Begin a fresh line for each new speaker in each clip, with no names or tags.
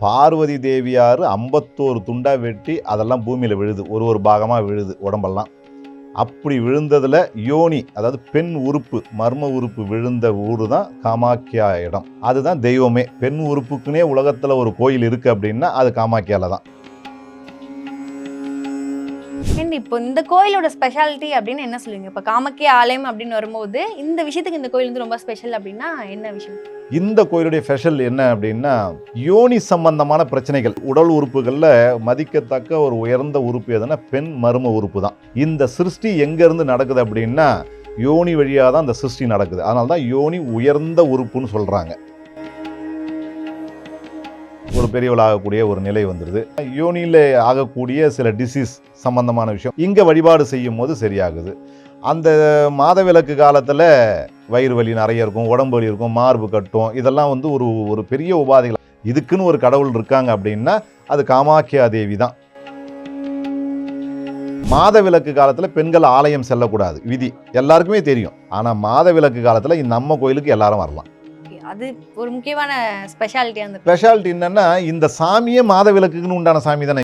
பார்வதி தேவியார் ஐம்பத்தோரு துண்டாக வெட்டி அதெல்லாம் பூமியில் விழுது. ஒரு ஒரு பாகமாக விழுது உடம்பெல்லாம். அப்படி விழுந்ததில் யோனி அதாவது பெண் உறுப்பு மர்ம உறுப்பு விழுந்த ஊர் தான் காமாக்கியா இடம். அதுதான் தெய்வமே. பெண் உறுப்புக்குனே உலகத்தில் ஒரு கோயில் இருக்குது அப்படின்னா அது காமாக்கியால தான்
அண்ட் இப்போ இந்த கோயிலோட ஸ்பெஷாலிட்டி அப்படின்னு என்ன சொல்லுவீங்க? இப்போ காமக்கிய ஆலயம் அப்படின்னு வரும்போது இந்த விஷயத்துக்கு இந்த கோயில் வந்து ரொம்ப ஸ்பெஷல் அப்படின்னா என்ன விஷயம்?
இந்த கோயிலுடைய ஸ்பெஷல் என்ன அப்படின்னா யோனி சம்பந்தமான பிரச்சனைகள். உடல் உறுப்புகளில் மதிக்கத்தக்க ஒரு உயர்ந்த உறுப்பு எதுனா பெண் மர்ம உறுப்பு தான். இந்த சிருஷ்டி எங்கேருந்து நடக்குது அப்படின்னா யோனி வழியாக தான் இந்த சிருஷ்டி நடக்குது. அதனால தான் யோனி உயர்ந்த உறுப்புன்னு சொல்கிறாங்க ஒரு பெரியவள் ஆகக்கூடிய ஒரு நிலை வந்துடுது யோனியில் ஆகக்கூடிய சில டிசீஸ் சம்பந்தமான விஷயம் இங்கே வழிபாடு செய்யும் போது சரியாகுது. அந்த மாதவிலக்கு காலத்தில் வயிறு வலி நிறைய இருக்கும் உடம்பு வலி இருக்கும் மார்பு கட்டும் இதெல்லாம் வந்து ஒரு ஒரு பெரிய உபாதைகள். இதுக்குன்னு ஒரு கடவுள் இருக்காங்க அப்படின்னா அது காமாக்கியா தேவி தான். மாதவிலக்கு காலத்தில் பெண்கள் ஆலயம் செல்லக்கூடாது விதி. எல்லாருக்குமே தெரியும். ஆனால் மாதவிலக்கு காலத்தில் நம்ம கோயிலுக்கு எல்லாரும் வரலாம்.
அது ஒரு முக்கியமான ஸ்பெஷாலிட்டி அந்த
ஸ்பெஷாலிட்டி என்னன்னா இந்த சாமியே மாதவிலக்குன்னு உண்டான சாமி தானே.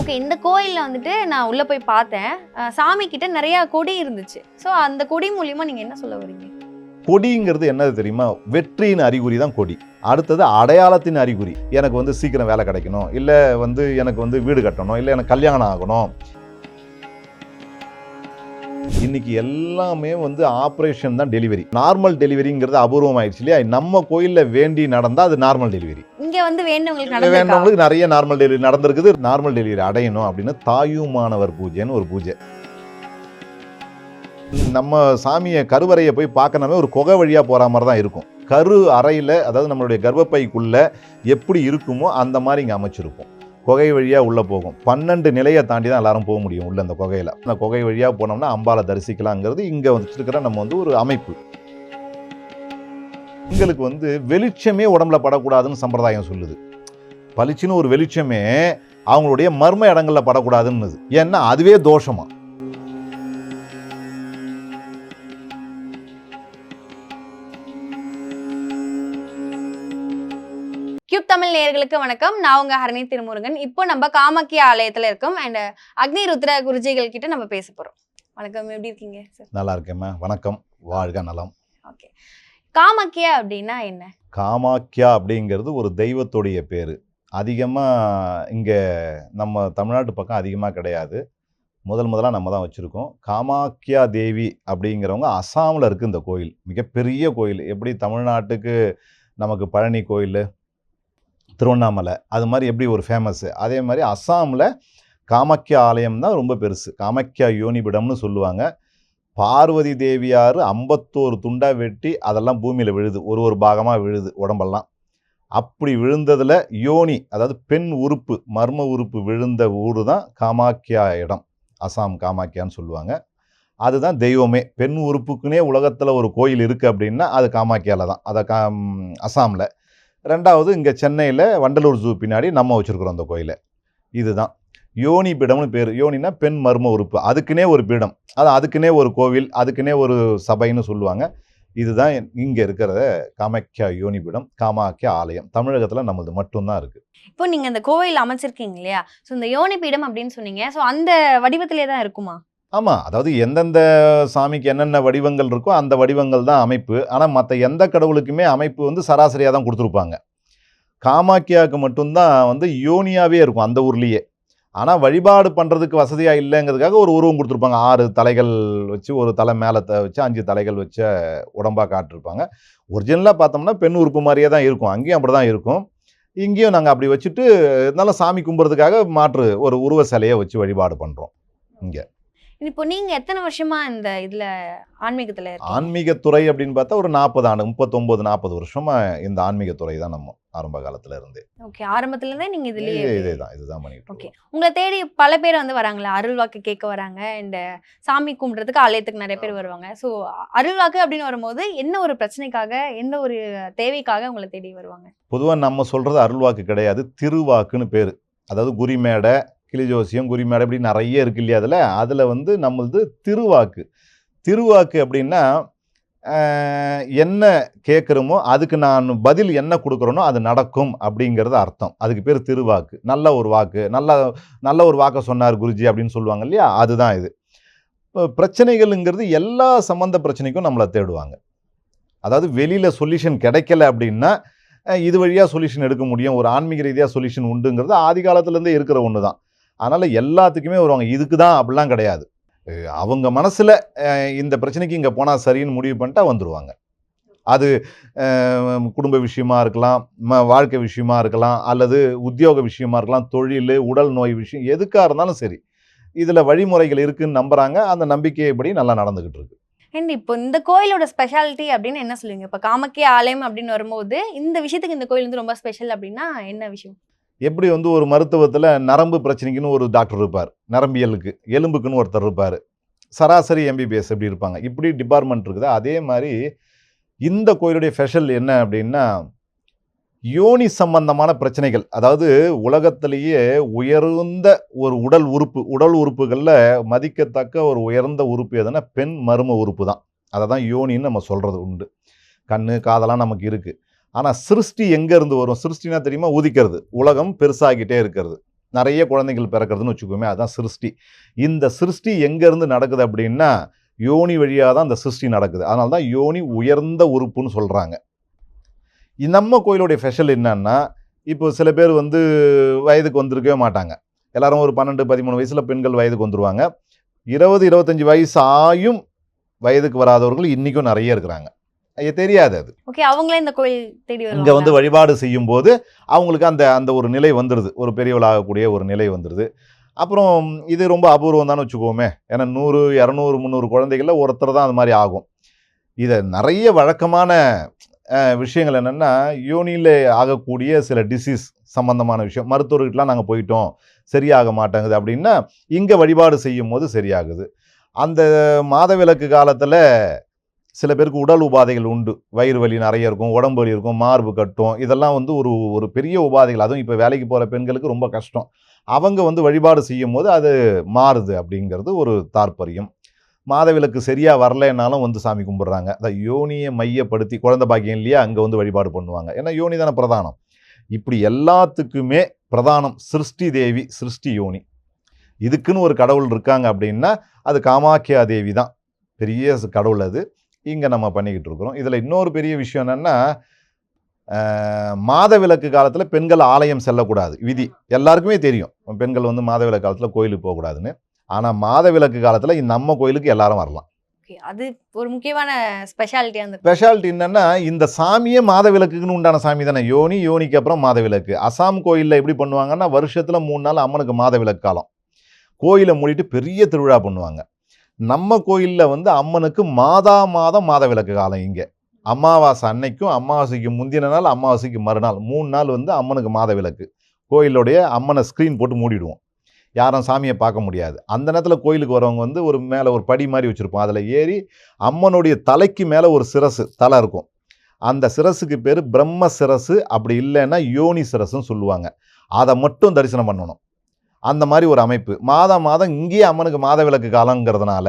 ஓகே இந்த கோயில்ல வந்துட்டு நான் உள்ள போய் பார்த்தேன். சாமி கிட்ட நிறைய கொடி இருந்துச்சு. ஸோ அந்த கொடி மூலியமா நீங்க என்ன சொல்ல வரீங்க?
கொடிங்கிறது என்னது தெரியுமா? வெற்றியின் அறிகுறி தான் கொடி. அடுத்தது அடையாளத்தின் அறிகுறி. எனக்கு வந்து சீக்கிரம் வேலை கிடைக்கணும். இல்லை வந்து எனக்கு வந்து வீடு கட்டணும். இல்லை எனக்கு கல்யாணம் ஆகணும். இன்னைக்கு எல்லாமே வந்து ஆப்ரேஷன் தான் டெலிவரி நார்மல் டெலிவரிங்கிறது அபூர்வம் ஆயிடுச்சு இல்லையா? நம்ம கோயிலில் வேண்டி நடந்தால் அது நார்மல் டெலிவரி
இங்க வந்து வேண்டவங்களுக்கு
வேண்டவங்களுக்கு நிறைய நார்மல் டெலிவரி நடந்திருக்குது. நார்மல் டெலிவரி அடையணும் அப்படின்னு தாயுமானவர் பூஜைன்னு ஒரு பூஜை. நம்ம சாமியை கருவறையை போய் பார்க்கணுமே ஒரு குகை வழியாக போகிற மாதிரி தான் இருக்கும். கரு அறையில் அதாவது நம்மளுடைய கர்ப்பப்பைக்குள்ளே எப்படி இருக்குமோ அந்த மாதிரி இங்கே அமைச்சிருக்கும் குகை வழியாக உள்ளே போகும். பன்னெண்டு நிலையை தாண்டி தான் எல்லாரும் போக முடியும் உள்ள அந்த குகையில். அந்த குகை வழியாக போனோம்னா அம்பாலை தரிசிக்கலாங்கிறது இங்கே வச்சிருக்கிற நம்ம வந்து ஒரு அமைப்பு. எங்களுக்கு வந்து வெளிச்சமே உடம்புல படக்கூடாதுன்னு சம்பிரதாயம் சொல்லுது. பளிச்சுன்னு ஒரு வெளிச்சமே அவங்களுடைய மர்ம இடங்களில் படக்கூடாதுன்னு ஏன்னா அதுவே தோஷமாக
கியூப் தமிழ் நேயர்களுக்கு வணக்கம். நான் உங்க ஹரணி திருமுருகன். இப்போ நம்ம காமாக்கிய ஆலயத்துல இருக்கோம். அண்ட் அக்னி ருத்ர குருஜிகள் கிட்ட நம்ம பேச போறோம். வணக்கம். எப்படி இருக்கீங்க சார்
நல்லா இருக்கேம்மா வணக்கம். வாழ்க நலம்.
ஓகே காமாக்கியா அப்படின்னா என்ன?
காமாக்கியா அப்படிங்கிறது ஒரு தெய்வத்துடைய பேர். அதிகமாக இங்கே நம்ம தமிழ்நாட்டு பக்கம் அதிகமாக கிடையாது. முதல் முதலாக நம்ம தான் வச்சுருக்கோம். காமாக்கியா தேவி அப்படிங்கிறவங்க அசாமில் இருக்குது இந்த கோயில். மிகப்பெரிய கோயில். எப்படி தமிழ்நாட்டுக்கு நமக்கு பழனி கோயில் திருவண்ணாமலை. அது மாதிரி எப்படி ஒரு ஃபேமஸ்ஸு அதே மாதிரி அஸ்ஸாமில் காமாக்கியா ஆலயம் தான் ரொம்ப பெருசு. காமாக்கியா யோனிபிடம்னு சொல்லுவாங்க. பார்வதி தேவியார் ஐம்பத்தோரு துண்டாக வெட்டி அதெல்லாம் பூமியில் விழுது. ஒரு ஒரு பாகமாக விழுது உடம்பெல்லாம். அப்படி விழுந்ததில் யோனி அதாவது பெண் உறுப்பு மர்ம உறுப்பு விழுந்த ஊர் தான் காமாக்கியா இடம். அசாம் காமாக்கியான்னு சொல்லுவாங்க. அதுதான் தெய்வமே. பெண் உறுப்புக்குனே உலகத்தில் ஒரு கோயில் இருக்குது அப்படின்னா அது காமாக்கியாவில் தான். அதை கா அசாமில். ரெண்டாவது இங்கே சென்னையில் வண்டலூர் ஜூ பின்னாடி நம்ம வச்சுருக்குறோம் அந்த கோயிலை. இதுதான். யோனி பீடம்னு பேர். யோனினா பெண் மர்ம உறுப்பு. அதுக்குன்னே ஒரு பீடம். அது அதுக்குன்னே ஒரு கோவில் அதுக்குன்னே ஒரு சபைன்னு சொல்லுவாங்க. இதுதான் இங்கே இருக்கிற காமாக்கியா யோனி பீடம் காமாக்கியா ஆலயம். தமிழகத்தில் நம்மளது மட்டும்தான் இருக்குது
இப்போ நீங்கள் இந்த கோயில் அமைச்சிருக்கீங்க இல்லையா? ஸோ இந்த யோனி பீடம் அப்படின்னு சொன்னீங்க. ஸோ அந்த வடிவத்திலே தான் இருக்குமா?
ஆமாம் அதாவது எந்தெந்த சாமிக்கு என்னென்ன வடிவங்கள் இருக்கோ அந்த வடிவங்கள் தான் அமைப்பு. ஆனால் மற்ற எந்த கடவுளுக்குமே அமைப்பு வந்து சராசரியாக தான் கொடுத்துருப்பாங்க. காமாக்கியாவுக்கு மட்டும்தான் வந்து யோனியாவே இருக்கும் அந்த ஊர்லேயே. ஆனால் வழிபாடு பண்ணுறதுக்கு வசதியாக இல்லைங்கிறதுக்காக ஒரு உருவம் கொடுத்துருப்பாங்க. ஆறு தலைகள் வச்சு ஒரு தலை மேலே த வச்சு அஞ்சு தலைகள் வச்ச உடம்பாக காட்டிருப்பாங்க. ஒரிஜினலாக பார்த்தோம்னா பெண் உறுப்பு மாதிரியே தான் இருக்கும். அங்கேயும் அப்படி தான் இருக்கும். இங்கேயும் நாங்கள் அப்படி வச்சுட்டு இருந்தாலும் சாமி கும்பிட்றதுக்காக மாற்று ஒரு உருவ சிலையை வச்சு வழிபாடு பண்ணுறோம் இங்கே.
இப்போ நீங்க எத்தனை வருஷமா இந்த இதுல ஆன்மீகத்துல
ஆன்மீகத்துறை அப்படின்னு பார்த்தா ஒரு நாற்பது ஆண்டு முப்பத்தொம்போது நாற்பது வருஷமா இந்த ஆன்மீகத்துறை தான் நம்ம ஆரம்ப காலத்துல இருந்து.
ஓகே ஆரம்பத்துல இருந்தே நீங்க இதுலயே
இதே இதேதான் இதுதான் பண்ணிட்டு
ஓகே. உங்களை தேடி பல பேர் வந்து வராங்களா அருள்வாக்கு கேட்க வராங்க அண்ட் சாமி கும்பிட்றதுக்கு ஆலயத்துக்கு நிறைய பேர் வருவாங்க. ஸோ அருள்வாக்கு அப்படின்னு வரும்போது என்ன ஒரு பிரச்சனைக்காக எந்த ஒரு தேவைக்காக உங்களை தேடி வருவாங்க?
பொதுவா நம்ம சொல்றது அருள்வாக்கு கிடையாது திருவாக்குன்னு பேரு. அதாவது குறிமேடை கிளிஜோசியம் குறிமேடை இப்படி நிறைய இருக்கு இல்லையா அதில்? அதில் வந்து நம்மளது திருவாக்கு. திருவாக்கு அப்படின்னா என்ன கேட்குறோமோ அதுக்கு நான் பதில் என்ன கொடுக்குறேனோ அது நடக்கும் அப்படிங்கிறது அர்த்தம். அதுக்கு பேர் திருவாக்கு. நல்ல ஒரு வாக்கு. நல்ல நல்ல ஒரு வாக்கை சொன்னார் குருஜி அப்படின்னு சொல்லுவாங்க இல்லையா? அதுதான் இது. இப்போ பிரச்சனைகள்ங்கிறது எல்லா சம்மந்த பிரச்சனைக்கும் நம்மளை தேடுவாங்க. அதாவது வெளியில் சொல்யூஷன் கிடைக்கல அப்படின்னா இது வழியாக சொல்யூஷன் எடுக்க முடியும். ஒரு ஆன்மீக ரீதியாக சொல்யூஷன் உண்டுங்கிறது ஆதி காலத்துலேருந்தே இருக்கிற ஒன்று தான் அதனால் எல்லாத்துக்குமே வருவாங்க. இதுக்கு தான் அப்படிலாம் கிடையாது. அவங்க மனசில் இந்த பிரச்சனைக்கு இங்கே போனால் சரின்னு முடிவு பண்ணிட்டா வந்துடுவாங்க அது குடும்ப விஷயமா இருக்கலாம் ம வாழ்க்கை விஷயமா இருக்கலாம் அல்லது உத்தியோக விஷயமா இருக்கலாம் தொழில் உடல் நோய் விஷயம் எதுக்காக இருந்தாலும் சரி இதில் வழிமுறைகள் இருக்குன்னு நம்புகிறாங்க அந்த நம்பிக்கைப்படி நல்லா நடந்துக்கிட்டு இருக்கு.
அண்ட் இப்போ இந்த கோயிலோட ஸ்பெஷாலிட்டி அப்படின்னு என்ன சொல்லுவீங்க? இப்போ காமக்கிய ஆலயம் அப்படின்னு வரும்போது இந்த விஷயத்துக்கு இந்த கோயில் வந்து ரொம்ப ஸ்பெஷல் அப்படின்னா என்ன விஷயம்?
எப்படி வந்து ஒரு மருத்துவத்தில் நரம்பு பிரச்சனைக்குன்னு ஒரு டாக்டர் இருப்பார். நரம்பியலுக்கு. எலும்புக்குன்னு ஒருத்தர் இருப்பார். சராசரி எம்பிபிஎஸ் எப்படி இருப்பாங்க? இப்படி டிபார்ட்மெண்ட் இருக்குது. அதே மாதிரி இந்த கோயிலுடைய ஸ்பெஷல் என்ன அப்படின்னா யோனி சம்பந்தமான பிரச்சனைகள். அதாவது உலகத்திலேயே உயர்ந்த ஒரு உடல் உறுப்பு உடல் உறுப்புகளில் மதிக்கத்தக்க ஒரு உயர்ந்த உறுப்பு எதுனா பெண் மரும உறுப்பு தான். அதை தான் யோனின்னு நம்ம சொல்கிறது உண்டு. கண் காதெல்லாம் நமக்கு இருக்குது ஆனால் சிருஷ்டி எங்கேருந்து வரும்? சிருஷ்டினா தெரியுமா? உதிக்கிறது. உலகம் பெருசாகிட்டே இருக்கிறது. நிறைய குழந்தைகள் பிறக்கிறதுன்னு வச்சுக்கோமே அதுதான் சிருஷ்டி. இந்த சிருஷ்டி எங்கேருந்து நடக்குது அப்படின்னா யோனி வழியாக தான் அந்த சிருஷ்டி நடக்குது. அதனால தான் யோனி உயர்ந்த உறுப்புன்னு சொல்கிறாங்க நம்ம கோயிலுடைய ஸ்பெஷல் என்னன்னா இப்போ சில பேர் வந்து வயதுக்கு வந்திருக்கவே மாட்டாங்க. எல்லாரும் ஒரு பன்னெண்டு பதிமூணு வயசில் பெண்கள் வயதுக்கு வந்துருவாங்க. இருபது இருபத்தஞ்சி வயசு ஆயும் வயதுக்கு வராதவர்கள் இன்றைக்கும் நிறைய இருக்கிறாங்க. தெரியாது அது.
ஓகே அவங்களே இந்த கோயில் தேடி
இங்க வந்து வழிபாடு செய்யும் போது அவங்களுக்கு அந்த அந்த ஒரு நிலை வந்துடுது ஒரு பெரியவளாகக்கூடிய ஒரு நிலை வந்துடுது அப்புறம் இது ரொம்ப அபூர்வம் தானே வச்சுக்கோமே. ஏன்னா நூறு இரநூறு முந்நூறு குழந்தைகளில் ஒருத்தர் தான் அது மாதிரி ஆகும். இதை நிறைய வழக்கமான விஷயங்கள் என்னென்னா யோனியில் ஆகக்கூடிய சில டிசீஸ் சம்பந்தமான விஷயம். மருத்துவர்கிட்டலாம் நாங்கள் போயிட்டோம். சரியாக மாட்டேங்குது அப்படின்னா இங்கே வழிபாடு செய்யும் போது சரியாகுது. அந்த மாதவிலக்கு காலத்தில் சில பேருக்கு உடல் உபாதைகள் உண்டு. வயிறு வலி நிறைய இருக்கும் உடம்பு வலி இருக்கும் மார்பு கட்டும். இதெல்லாம் வந்து ஒரு ஒரு பெரிய உபாதைகள். அதுவும் இப்போ வேலைக்கு போகிற பெண்களுக்கு ரொம்ப கஷ்டம். அவங்க வந்து வழிபாடு செய்யும் போது அது மாறுது அப்படிங்கிறது ஒரு தாற்பயம். மாதவிலக்கு சரியாக வரலைன்னாலும் வந்து சாமி கும்பிட்றாங்க. அதை யோனியை மையப்படுத்தி குழந்தை பாக்கியம் இல்லையா அங்கே வந்து வழிபாடு பண்ணுவாங்க. ஏன்னா யோனி தானே பிரதானம். இப்படி எல்லாத்துக்குமே பிரதானம் சிருஷ்டி தேவி சிருஷ்டி யோனி. இதுக்குன்னு ஒரு கடவுள் இருக்காங்க அப்படின்னா அது காமாக்கியா தேவி தான். பெரிய கடவுள் அது. இங்கே நம்ம பண்ணிக்கிட்டு இருக்கிறோம். இதில் இன்னொரு பெரிய விஷயம் என்னென்னா மாதவிலக்கு காலத்தில் பெண்கள் ஆலயம் செல்லக்கூடாது. விதி. எல்லாருக்குமே தெரியும். பெண்கள் வந்து மாதவிலக்கு காலத்தில் கோயிலுக்கு போகக்கூடாதுன்னு. ஆனால் மாதவிலக்கு காலத்தில் நம்ம கோயிலுக்கு எல்லாரும் வரலாம்.
அது ஒரு முக்கியமான ஸ்பெஷாலிட்டி அந்த
ஸ்பெஷாலிட்டி என்னன்னா இந்த சாமியே மாதவிலக்குன்னு உண்டான சாமி தானே. யோனி யோனிக்கு அப்புறம் மாதவிலக்கு. அசாம் கோயிலில் எப்படி பண்ணுவாங்கன்னா வருஷத்தில் மூணு நாள் அம்மனுக்கு மாதவிலக்கு காலம். கோயிலை மூடிட்டு பெரிய திருவிழா பண்ணுவாங்க. நம்ம கோயிலில் வந்து அம்மனுக்கு மாதா மாதம் மாத விளக்கு காலம் இங்கே. அமாவாசை அன்னைக்கும் அமாவாசைக்கு முந்தின நாள் அமாவாசைக்கு மறுநாள். மூணு நாள் வந்து அம்மனுக்கு மாத விளக்கு. கோயிலுடைய அம்மனை ஸ்க்ரீன் போட்டு மூடிடுவோம். யாரும் சாமியை பார்க்க முடியாது. அந்த நேரத்தில் கோயிலுக்கு வரவங்க வந்து ஒரு மேலே ஒரு படி மாதிரி வச்சுருப்போம். அதில் ஏறி அம்மனுடைய தலைக்கு மேலே ஒரு சிரசு தலை இருக்கும். அந்த சிரசுக்கு பேர் பிரம்ம சிரசு. அப்படி இல்லைன்னா யோனி சிரசுன்னு சொல்லுவாங்க. அதை மட்டும் தரிசனம் பண்ணணும். அந்த மாதிரி ஒரு அமைப்பு. மாதம் மாதம் இங்கேயே அம்மனுக்கு மாதவிலக்கு காலங்கிறதுனால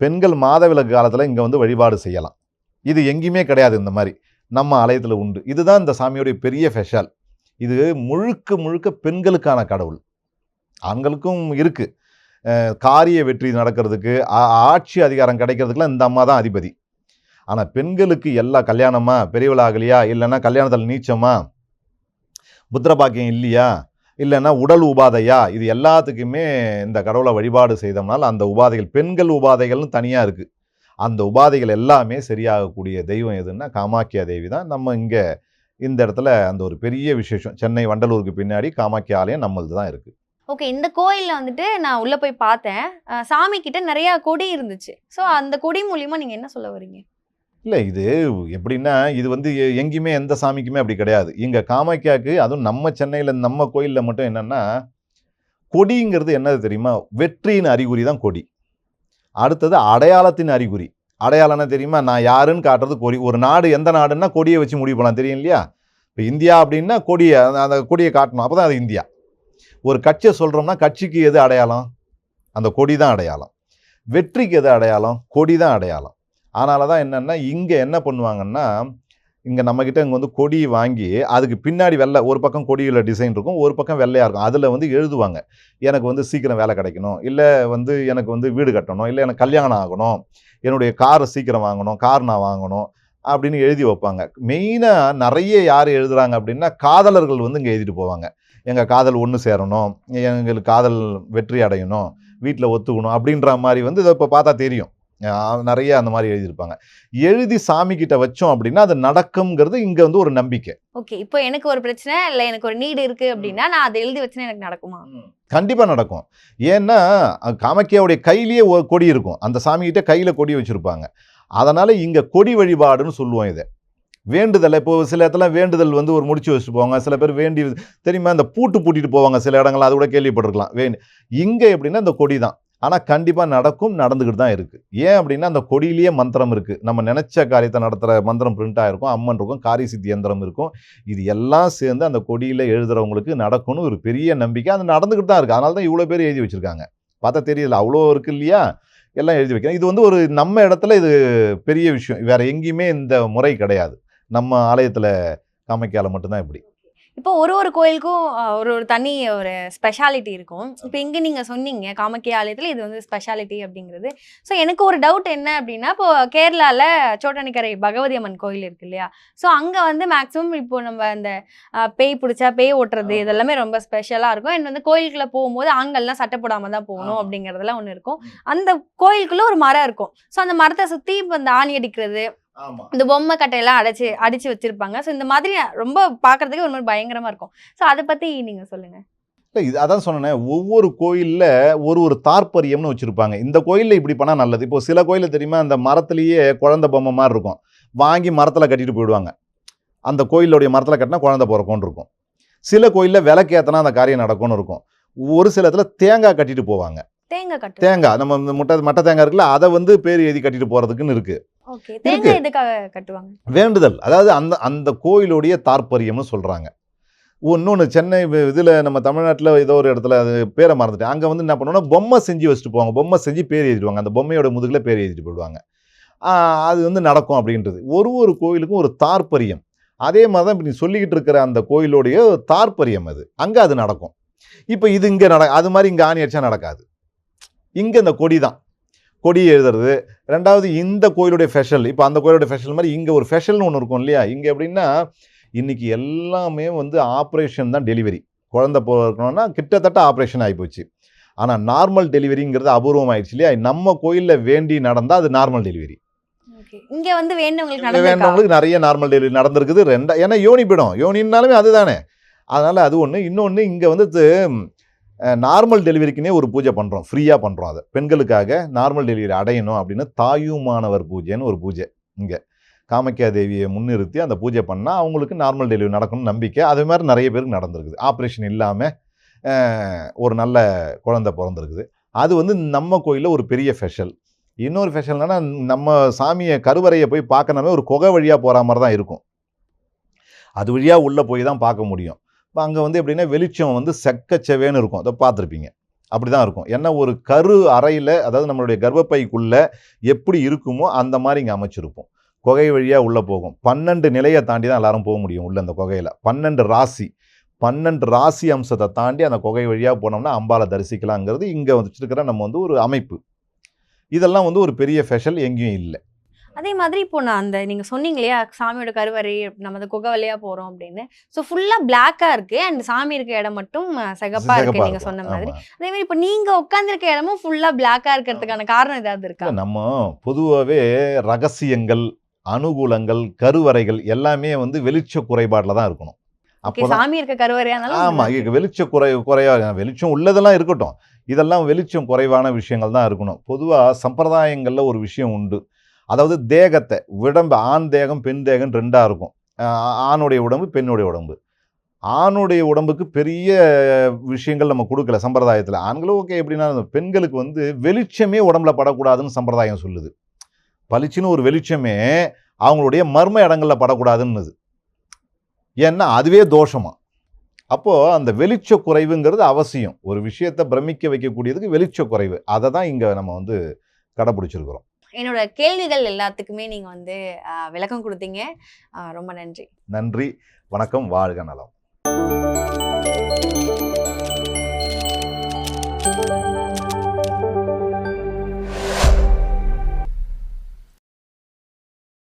பெண்கள் மாதவிலக்கு காலத்தில் இங்கே வந்து வழிபாடு செய்யலாம். இது எங்கேயுமே கிடையாது இந்த மாதிரி. நம்ம ஆலயத்தில் உண்டு. இதுதான் இந்த சாமியோடைய பெரிய ஃபெஷல் இது முழுக்க முழுக்க பெண்களுக்கான கடவுள். ஆண்களுக்கும் இருக்குது காரிய வெற்றி நடக்கிறதுக்கு ஆட்சி அதிகாரம் கிடைக்கிறதுக்குலாம் இந்த அம்மா தான் அதிபதி. ஆனால் பெண்களுக்கு எல்லா கல்யாணமா பெரியவளாகலையா இல்லைன்னா கல்யாணத்தில் நீச்சமா புத்திர பாக்கியம் இல்லையா இல்லைன்னா உடல் உபாதையா? இது எல்லாத்துக்குமே இந்த கடவுளை வழிபாடு செய்தோம்னால் அந்த உபாதைகள் பெண்கள் உபாதைகள்னு தனியாக இருக்குது அந்த உபாதைகள் எல்லாமே சரியாகக்கூடிய தெய்வம் எதுன்னா காமாக்கியா தேவி தான். நம்ம இங்கே இந்த இடத்துல அந்த ஒரு பெரிய விசேஷம் சென்னை வண்டலூருக்கு பின்னாடி காமாக்கியா ஆலயம் நம்மளது தான் இருக்குது
ஓகே இந்த கோயிலில் வந்துட்டு நான் உள்ளே போய் பார்த்தேன். சாமி கிட்ட நிறையா கொடி இருந்துச்சு. ஸோ அந்த கொடி மூலிமா நீங்கள் என்ன சொல்ல வரீங்க
இல்லை இது எப்படின்னா இது வந்து எ- எங்கேயுமே எந்த சாமிக்குமே அப்படி கிடையாது. இங்கே காமாக்கியாவுக்கு அதுவும் நம்ம சென்னையில் நம்ம கோயிலில் மட்டும் என்னென்னா கொடிங்கிறது என்னது தெரியுமா? வெற்றியின் அறிகுறி தான் கொடி. அடுத்தது அடையாளத்தின் அறிகுறி. அடையாளம்னா தெரியுமா? நான் யாருன்னு காட்டுறது கொடி. ஒரு நாடு எந்த நாடுன்னா கொடியை வச்சு முடிவு பண்ணலாம் தெரியும் இல்லையா? இப்போ இந்தியா அப்படின்னா கொடியை அந்த கொடியை காட்டணும். அப்போ தான் அது இந்தியா. ஒரு கட்சியை சொல்கிறோம்னா கட்சிக்கு எது அடையாளம்? அந்த கொடி தான் அடையாளம். வெற்றிக்கு எது அடையாளம்? கொடி தான் அடையாளம். அதனால தான் என்னென்னா இங்கே என்ன பண்ணுவாங்கன்னா இங்கே நம்மக்கிட்ட இங்கே வந்து கொடி வாங்கி அதுக்கு பின்னாடி வெள்ளை ஒரு பக்கம் கொடியில் டிசைன் இருக்கும் ஒரு பக்கம் வெள்ளையாக இருக்கும். அதில் வந்து எழுதுவாங்க. எனக்கு வந்து சீக்கிரம் வேலை கிடைக்கணும். இல்லை வந்து எனக்கு வந்து வீடு கட்டணும். இல்லை எனக்கு கல்யாணம் ஆகணும். என்னுடைய காரை சீக்கிரம் வாங்கணும். கார் நான் வாங்கணும். அப்படின்னு எழுதி வைப்பாங்க. மெயினாக நிறைய யார் எழுதுகிறாங்க அப்படின்னா காதலர்கள் வந்து இங்கே எழுதிட்டு போவாங்க. எங்கள் காதல் ஒன்று சேரணும். எங்களுக்கு காதல் வெற்றி அடையணும். வீட்டில் ஒத்துக்கணும் அப்படின்ற மாதிரி வந்து இதை இப்போ பார்த்தா தெரியும். நிறைய அந்த மாதிரி எழுதியிருப்பாங்க. எழுதி சாமி கிட்ட வச்சோம் அப்படின்னா அது நடக்கும்ங்கிறது இங்கே வந்து ஒரு நம்பிக்கை.
ஓகே இப்போ எனக்கு ஒரு பிரச்சனை இல்ல எனக்கு ஒரு நீடு இருக்கு அப்படின்னா நான் அதை எழுதி வச்சுன்னா எனக்கு நடக்குமா?
கண்டிப்பாக நடக்கும். ஏன்னா காமாக்கியாவுடைய கையிலேயே கொடி இருக்கும். அந்த சாமிகிட்ட கையில் கொடி வச்சுருப்பாங்க. அதனால் இங்கே கொடி வழிபாடுன்னு சொல்லுவோம் இதை. வேண்டுதல் இப்போ சில இடத்துல வேண்டுதல் வந்து ஒரு முடிச்சு வச்சுட்டு போவாங்க. சில பேர் வேண்டி தெரியுமா? இந்த பூட்டு பூட்டிட்டு போவாங்க சில இடங்கள் அது கூட கேள்விப்பட்டிருக்கலாம். வேண்டு இங்கே எப்படின்னா இந்த கொடி தான் ஆனால் கண்டிப்பாக நடக்கும் நடந்துக்கிட்டு தான் இருக்குது ஏன் அப்படின்னா அந்த கொடியிலேயே மந்திரம் இருக்குது நம்ம நினச்ச காரியத்தை நடத்துகிற மந்திரம் பிரிண்ட் ஆகிருக்கும் அம்மன் இருக்கும் காரி சித்தி யந்திரம் இருக்கும். இது எல்லாம் சேர்ந்து அந்த கொடியில் எழுதுகிறவங்களுக்கு நடக்கும்னு ஒரு பெரிய நம்பிக்கை. அது நடந்துக்கிட்டு தான் இருக்குது அதனால தான் இவ்வளோ பேர் எழுதி வச்சுருக்காங்க. பார்த்தா தெரியல அவ்வளோ இருக்குது இல்லையா? எல்லாம் எழுதி வைக்கிறேன். இது வந்து ஒரு நம்ம இடத்துல இது பெரிய விஷயம். வேறு எங்கேயுமே இந்த முறை கிடையாது. நம்ம ஆலயத்தில் காமைக்கால மட்டும்தான் இப்படி.
இப்போ ஒரு ஒரு கோயிலுக்கும் ஒரு ஒரு தனி ஒரு ஸ்பெஷாலிட்டி இருக்கும். இப்போ இங்க நீங்க சொன்னீங்க காமக்கிய ஆலயத்துல இது வந்து ஸ்பெஷாலிட்டி அப்படிங்கிறது. ஸோ எனக்கு ஒரு டவுட் என்ன அப்படின்னா இப்போ கேரளால சோட்டானிக்கரை பகவதி அம்மன் கோயில் இருக்கு இல்லையா? ஸோ அங்க வந்து மேக்ஸிமம் இப்போ நம்ம அந்த பேய் பிடிச்சா பேய் ஓட்டுறது இதெல்லாமே ரொம்ப ஸ்பெஷலா இருக்கும். அண்ட் வந்து கோயிலுக்குள்ள போகும்போது ஆண்கள்லாம் சட்டை போடாம தான் போகணும். அப்படிங்கறதெல்லாம் ஒன்று இருக்கும். அந்த கோயிலுக்குள்ள ஒரு மரம் இருக்கும். ஸோ அந்த மரத்தை சுத்தி இப்போ இந்த ஆணி அடிக்கிறது இந்த பொம்மை கட்டையெல்லாம் அடைச்சு அடிச்சு வச்சிருப்பாங்க. ஸோ இந்த மாதிரி ரொம்ப பார்க்கறதுக்கு ஒரு மாதிரி பயங்கரமா இருக்கும். ஸோ அதை பத்தி நீங்க சொல்லுங்க.
இல்லை இது அதான் சொன்னேன் ஒவ்வொரு கோயிலில் ஒரு ஒரு தாற்பரியம்னு வச்சுருப்பாங்க. இந்த கோயிலில் இப்படி பண்ணால் நல்லது. இப்போ சில கோயிலில் தெரியுமா அந்த மரத்துலேயே குழந்தை பொம்மை மாதிரி இருக்கும். வாங்கி மரத்தில் கட்டிட்டு போயிடுவாங்க. அந்த கோயிலுடைய மரத்தில் கட்டினா குழந்தை பிறக்கும்னு இருக்கும். சில கோயிலில் விளக்கேற்றினா அந்த காரியம் நடக்கும்னு இருக்கும். ஒரு சில இடத்துல தேங்காய் கட்டிட்டு போவாங்க.
தேங்காய்
தேங்காய் நம்ம இந்த முட்டை மட்டை தேங்காய் இருக்குல்ல அதை வந்து பேர் எழுதி கட்டிட்டு போகிறதுக்குன்னு இருக்குது வேண்டுதல். அதாவது அந்த அந்த கோயிலுடைய தாற்பயம்னு சொல்கிறாங்க இன்னொன்று சென்னை இதில் நம்ம தமிழ்நாட்டில் ஏதோ ஒரு இடத்துல அது பேரை மறந்துட்டேன். அங்கே வந்து என்ன பண்ணுவோம்னா பொம்மை செஞ்சு வச்சுட்டு போவாங்க. பொம்மை செஞ்சு பேர் எழுதிடுவாங்க. அந்த பொம்மையோட முதுகில் பேர் எழுதிட்டு போயிடுவாங்க. அது வந்து நடக்கும் அப்படின்றது. ஒரு ஒரு கோயிலுக்கும் ஒரு தாற்பரியம் அதே மாதிரி தான் இப்போ நீ சொல்லிக்கிட்டு இருக்கிற அந்த கோயிலுடைய தாற்பரியம் அது. அங்கே அது நடக்கும். இப்போ இது இங்கே நட அது மாதிரி இங்கே ஆணி அடிச்சா நடக்காது. இங்கே இந்த கொடி தான். கொடி எழுதுறது ரெண்டாவது இந்த கோயிலுடைய ஃபெஷல் இப்போ அந்த கோயிலுடைய ஃபெஷல் மாதிரி இங்கே ஒரு ஃபெஷல்னு ஒன்று இருக்கும் இல்லையா? இங்கே எப்படின்னா இன்னைக்கு எல்லாமே வந்து ஆப்ரேஷன் தான் டெலிவரி குழந்தை பிறக்கணும்னா கிட்டத்தட்ட ஆப்ரேஷன் ஆகிப்போச்சு ஆனால் நார்மல் டெலிவரிங்கிறது அபூர்வம் ஆயிடுச்சு இல்லையா? நம்ம கோயிலில் வேண்டி நடந்தால் அது நார்மல் டெலிவரி
இங்க வந்து வேண்டவங்களுக்கு
வேண்டவங்களுக்கு நிறைய நார்மல் டெலிவரி நடந்திருக்குது. ரெண்டா ஏன்னா யோனி பிடம். யோனின்னாலுமே அதுதானே. அதனால் அது ஒன்று இன்னொன்று இங்கே வந்து நார்மல் டெலிவரிக்குனே ஒரு பூஜை பண்ணுறோம் ஃப்ரீயாக பண்ணுறோம் அதை. பெண்களுக்காக நார்மல் டெலிவரி அடையணும் அப்படின்னு தாயுமானவர் பூஜைன்னு ஒரு பூஜை இங்கே. காமக்கியா தேவியை முன்னிறுத்தி அந்த பூஜை பண்ணால் அவங்களுக்கு நார்மல் டெலிவரி நடக்கணும்னு நம்பிக்கை. அது மாதிரி நிறைய பேருக்கு நடந்திருக்குது. ஆப்ரேஷன் இல்லாமல் ஒரு நல்ல குழந்தை பிறந்திருக்குது. அது வந்து நம்ம கோயிலில் ஒரு பெரிய ஃபெஷல் இன்னொரு ஃபெஷல் என்னன்னா நம்ம சாமியை கருவறையை போய் பார்க்கணுமே ஒரு குகை வழியாக போகிற மாதிரி தான் இருக்கும். அது வழியாக உள்ளே போய் தான் பார்க்க முடியும். இப்போ அங்கே வந்து எப்படின்னா வெளிச்சம் வந்து செக்கச்செவேன்னு இருக்கும். அதை பார்த்துருப்பீங்க. அப்படி தான் இருக்கும். ஏன்னா ஒரு கரு அறையில் அதாவது நம்மளுடைய கர்ப்பப்பைக்குள்ளே எப்படி இருக்குமோ அந்த மாதிரி இங்கே அமைச்சிருப்போம். குகை வழியாக உள்ளே போகும். பன்னெண்டு நிலையை தாண்டி தான் எல்லாரும் போக முடியும் உள்ள அந்த குகையில். பன்னெண்டு ராசி. பன்னெண்டு ராசி அம்சத்தை தாண்டி அந்த குகை வழியாக போனோம்னா அம்பாலை தரிசிக்கலாங்கிறது இங்கே வச்சுருக்கிற நம்ம வந்து ஒரு அமைப்பு. இதெல்லாம் வந்து ஒரு பெரிய ஃபெஷல் எங்கேயும் இல்லை.
அதே மாதிரி இப்போ நான் அந்த நீங்க சொன்னீங்க இல்லையா சாமியோட கருவறை நம்ம அந்த குகை வழியா போறோம் அப்படின்னு. ஸோ ஃபுல்லா பிளாக்கா இருக்கு அண்ட் சாமி இருக்க இடம் மட்டும் அஹ், சிகப்பா இருக்கு
சிகப்பா
நீங்க
இருக்கும்.
சொன்ன மாதிரி. அதே மாதிரி இப்போ நீங்க உட்கார்ந்திருக்க இடமும் ஃபுல்லா பிளாக்கா இருக்கிறதுக்கான காரணம் ஏதாவது இருக்கா?
நம்ம பொதுவாகவே ரகசியங்கள் அனுகூலங்கள் கருவறைகள் எல்லாமே வந்து வெளிச்ச குறைபாட்டில் தான் இருக்கணும். அப்போதான்
சாமி இருக்க கருவறையா
ஆமா
இருந்தாலும்
இங்க வெளிச்ச குறை குறையா வெளிச்சம் உள்ளதெல்லாம் இருக்கட்டும். இதெல்லாம் வெளிச்சம் குறைவான விஷயங்கள் தான் இருக்கணும். பொதுவா சம்பிரதாயங்கள்ல ஒரு விஷயம் உண்டு. அதாவது தேகத்தை உடம்பு ஆண் தேகம் பெண் தேகம் ரெண்டாக இருக்கும். ஆணுடைய உடம்பு பெண்ணுடைய உடம்பு. ஆணுடைய உடம்புக்கு பெரிய விஷயங்கள் நம்ம கொடுக்கல சம்பிரதாயத்தில். ஆண்களும் ஓகே எப்படின்னா பெண்களுக்கு வந்து வெளிச்சமே உடம்புல படக்கூடாதுன்னு சம்பிரதாயம் சொல்லுது. பளிச்சுன்னு ஒரு வெளிச்சமே அவங்களுடைய மர்ம இடங்களில் படக்கூடாதுன்னுது. ஏன்னா அதுவே தோஷமாக அப்போது அந்த வெளிச்ச குறைவுங்கிறது அவசியம். ஒரு விஷயத்தை பிரமிக்க வைக்கக்கூடியதுக்கு வெளிச்ச குறைவு அதை தான் இங்கே நம்ம வந்து கடைப்பிடிச்சிருக்கிறோம்.
என்னோட கேள்விகள் எல்லாத்துக்குமே நீங்க வந்து விளக்கம் கொடுத்தீங்க. ரொம்ப நன்றி.
நன்றி. வணக்கம். வாழ்க நலம்.